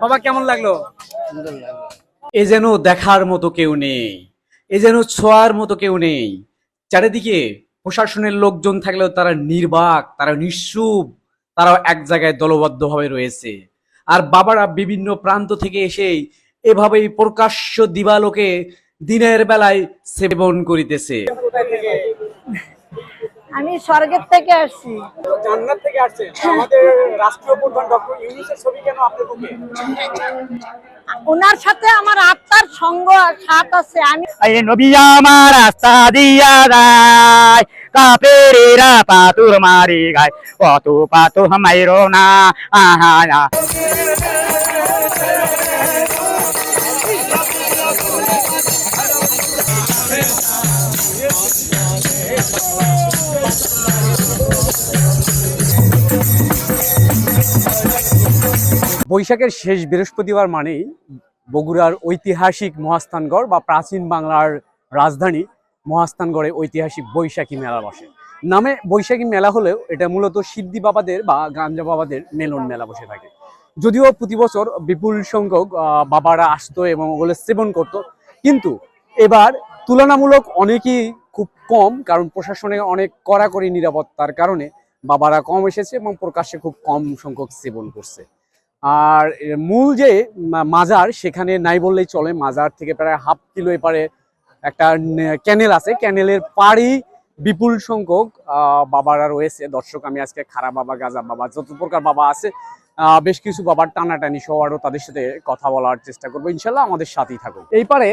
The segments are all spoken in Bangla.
বাবা, কেমন লাগল? এ যেন দেখার মতো কেউ নেই, এ যেন ছোঁয়ার মতো কেউ নেই। চারিদিকে প্রশাসনের লোকজন থাকলেও তারা নির্বাক, তারা নিঃসুপ তারাও এক জায়গায় দলবদ্ধভাবে রয়েছে। আর বাবারা বিভিন্ন প্রান্ত থেকে এসেই এভাবেই প্রকাশ্য দিবালোকে দিনের বেলায় সেবন করিতেছে। আমি স্বর্গের থেকে আসছি। জান্নাত থেকে আসছে আমাদের রাষ্ট্রীয় প্রধান ডক্টর ইউনিসের ছবি কেন আপনার বুকে ওনার সাথে আমার আত্মার সঙ্গ সাথ আছে। আমি নবী আমার রাস্তা দিয়া যায়। কাপেরেরা পাতুর মারি গায়। কত পাতু মাইরো না আহা। বৈশাখের শেষ বৃহস্পতিবার মানেই বগুড়ার ঐতিহাসিক মহাস্থানগড় বা প্রাচীন বাংলার রাজধানী মহাস্থানগড়ে ঐতিহাসিক বৈশাখী মেলা বসে। নামে বৈশাখী মেলা হলেও এটা মূলত সিদ্ধি বাবাদের বা গাঞ্জা বাবাদের মেলন মেলা বসে থাকে। যদিও প্রতি বছর বিপুল সংখ্যক বাবারা আসতো এবং ওগুলো সেবন করত, কিন্তু এবার তুলনামূলক অনেকই খুব কম, কারণ প্রশাসনে অনেক কড়াকড়ি নিরাপত্তার কারণে বাবারা কম এসেছে এবং প্রকাশ্যে খুব কম সংখ্যক সেবন করছে। আর মূল যে মাজার, সেখানে নাই বললেই চলে। মাজার থেকে প্রায় হাফ কিলো এপারে একটা ক্যানেল আছে। ক্যানেলের পাড়ি বিপুল সংখ্যক বাবারা রয়েছে। দর্শক, আমি আজকে খারা বাবা, গাজা বাবা, যত প্রকার বাবা আছে বেশ কিছু বাবার টানাটানি সহ আরও তাদের সাথে কথা বলার চেষ্টা করব। ইনশাল্লাহ আমাদের সাথেই থাকুক। এই পারে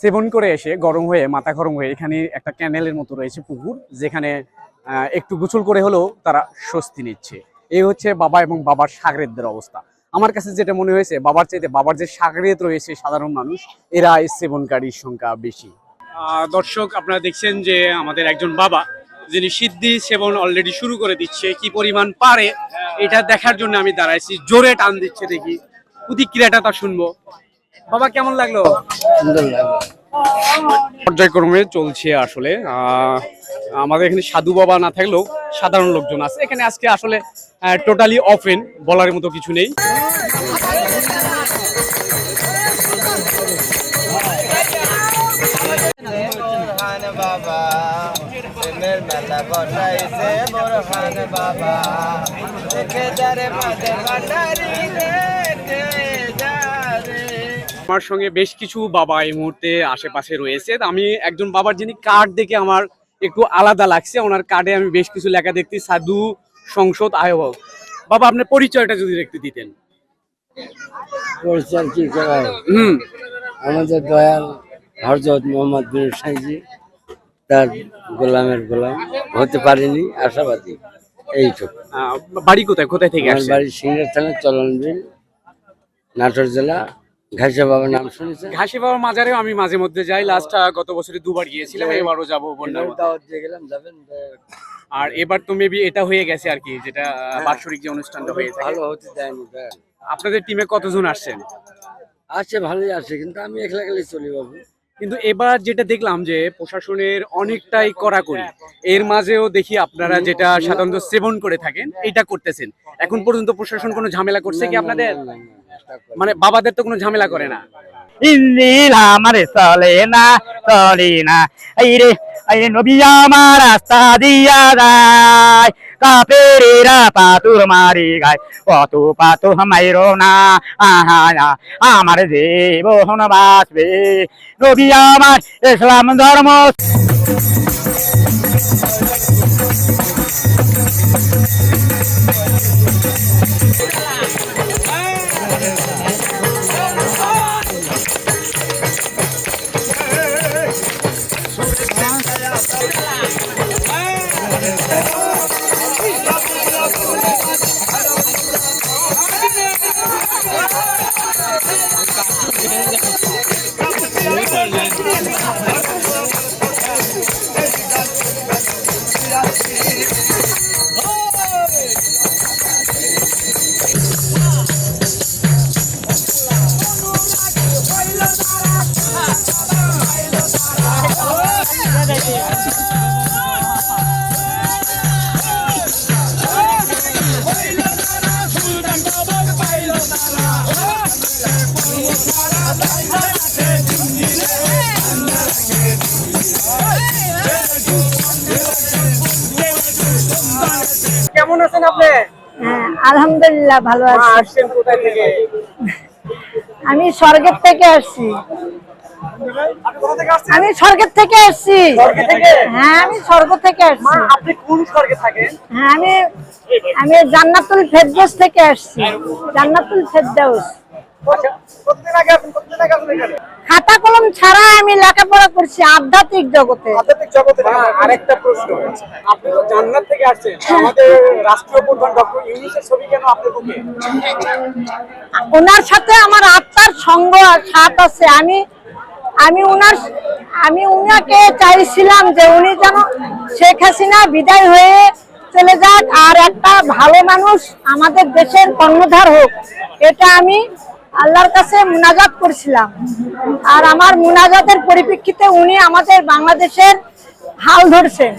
সেবন করে এসে গরম হয়ে, মাথা গরম হয়ে এখানে একটা ক্যানেলের মতো রয়েছে পুকুর, যেখানে একটু গোসল করে হলেও তারা স্বস্তি নিচ্ছে। এই হচ্ছে বাবা এবং বাবার সাগরেদদের অবস্থা। আমার কাছে যেটা মনে হয়েছে বাবার চাইতে বাবার যে সাগরিয়ত রয়েছে সাধারণ মানুষ এরা এই সেবনকারীর সংখ্যা বেশি। দর্শক আপনারা দেখছেন যে আমাদের একজন বাবা যিনি সিদ্ধি সেবন অলরেডি শুরু করে দিচ্ছে কি পরিমাণ পারে এটা দেখার জন্য আমি দাঁড়াইছি। জোরে টান দিচ্ছে দেখি প্রতিক্রিয়াটা তা শুনব। বাবা কেমন লাগল? সুন্দর লাগল পর্যায়ক্রমে চলছে আসলে। আমাদের এখানে সাধু বাবা না থাকলেও সাধারণ লোকজন আছে। এখানে আজকে আসলে টোটালি অফেন বলার মতো কিছু নেই। বাবা বাবা। আমার সঙ্গে বেশ কিছু বাবা এই মুহূর্তে আশেপাশে রয়েছে। আমি একজন বাবার যিনি কার্ড দেখে আমার একটু আলাদা লাগছে ওনার কার্ডে আমি বেশ কিছু লেখা দেখতে সাধু সংসদ আয়োবক বাবা আপনার পরিচয়টা যদি একটু দিতেন। পরিচয় কি হুম। আমাদের দয়াল হরজত মোহাম্মদ বিন সাইজি তার গোলামের গোলাম হতে পারেনি আশাবাদী এইটুকু। বাড়ি কোথায়? কোথায় থেকে বাড়ি সিংড়া থানা চলনবিল নাটোর জেলা বাবার নাম শুনেছেন? ঘাসি বাবার মাজারেও আমি মাঝে মধ্যে যাই। লাস্ট গত বছরে দুবার গিয়েছিলাম এবারও যাব বন্যার দাওয়াত দিয়ে গেলাম যাবেন আর এবার তো মেবি এটা হয়ে গেছে আর কি যেটা যে অনুষ্ঠানটা হয়ে থাকে। ভালো হতে দেয়নি আপনাদের টিমে কতজন আসছেন? আসছে ভালোই আসছে কিন্তু আমি একলা চলি বাবু। কিন্তু এবার যেটা দেখলাম যে প্রশাসনের অনেকটাই কড়াকড়ি। এর মাঝেও দেখি আপনারা যেটা সাধারণত সেবন করে থাকেন এটা করতেছেন। এখন পর্যন্ত প্রশাসন কোনো ঝামেলা করছে কি আপনাদের? করে। মানে বাবাদের তো কোনো ঝামেলা করে না। আমার কাপেরেরা পাতুর মারি গায় কত পাতু মাইরো না, আহা আমার জীবন বাঁচবে নবী আমার ইসলাম ধর্ম আছেন আপনি? হ্যাঁ আলহামদুলিল্লাহ ভালো আছি। আসছেন কোথায় থেকে? আমি স্বর্গের থেকে আসছি। আমি স্বর্গের থেকে আসছি। থেকে? হ্যাঁ আমি স্বর্গ থেকে আসছি। আপনি কোন স্বর্গে থাকেন? হ্যাঁ আমি আমি জান্নাতুল ফেরদৌস থেকে আসছি। জান্নাতুল ফেরদৌস। আচ্ছা খাতা কলম ছাড়া আমি লেখাপড়া করছি আধ্যাত্মিক জগতে। আধ্যাত্মিক জগতে আরেকটা প্রশ্ন। আপনি তো জান্নাত থেকে আসছেন। আমাদের রাষ্ট্রীয় প্রধান ডক্টর ইউনুসের ছবি কেন আপনার বুকে ওনার সাথে আমার আত্মার সঙ্গ আর সাথ আছে। আমি আমি উনার আমি উনাকে চাইছিলাম যে উনি যেন শেখ হাসিনা বিদায় হয়ে চলে যাক আর একটা ভালো মানুষ আমাদের দেশের কর্ণধার হোক এটা আমি আল্লাহর কাছে মুনাজাত করছিলাম। আর আমার মুনাজাতের পরিপ্রেক্ষিতে উনি আমাদের বাংলাদেশের হাল ধরছেন।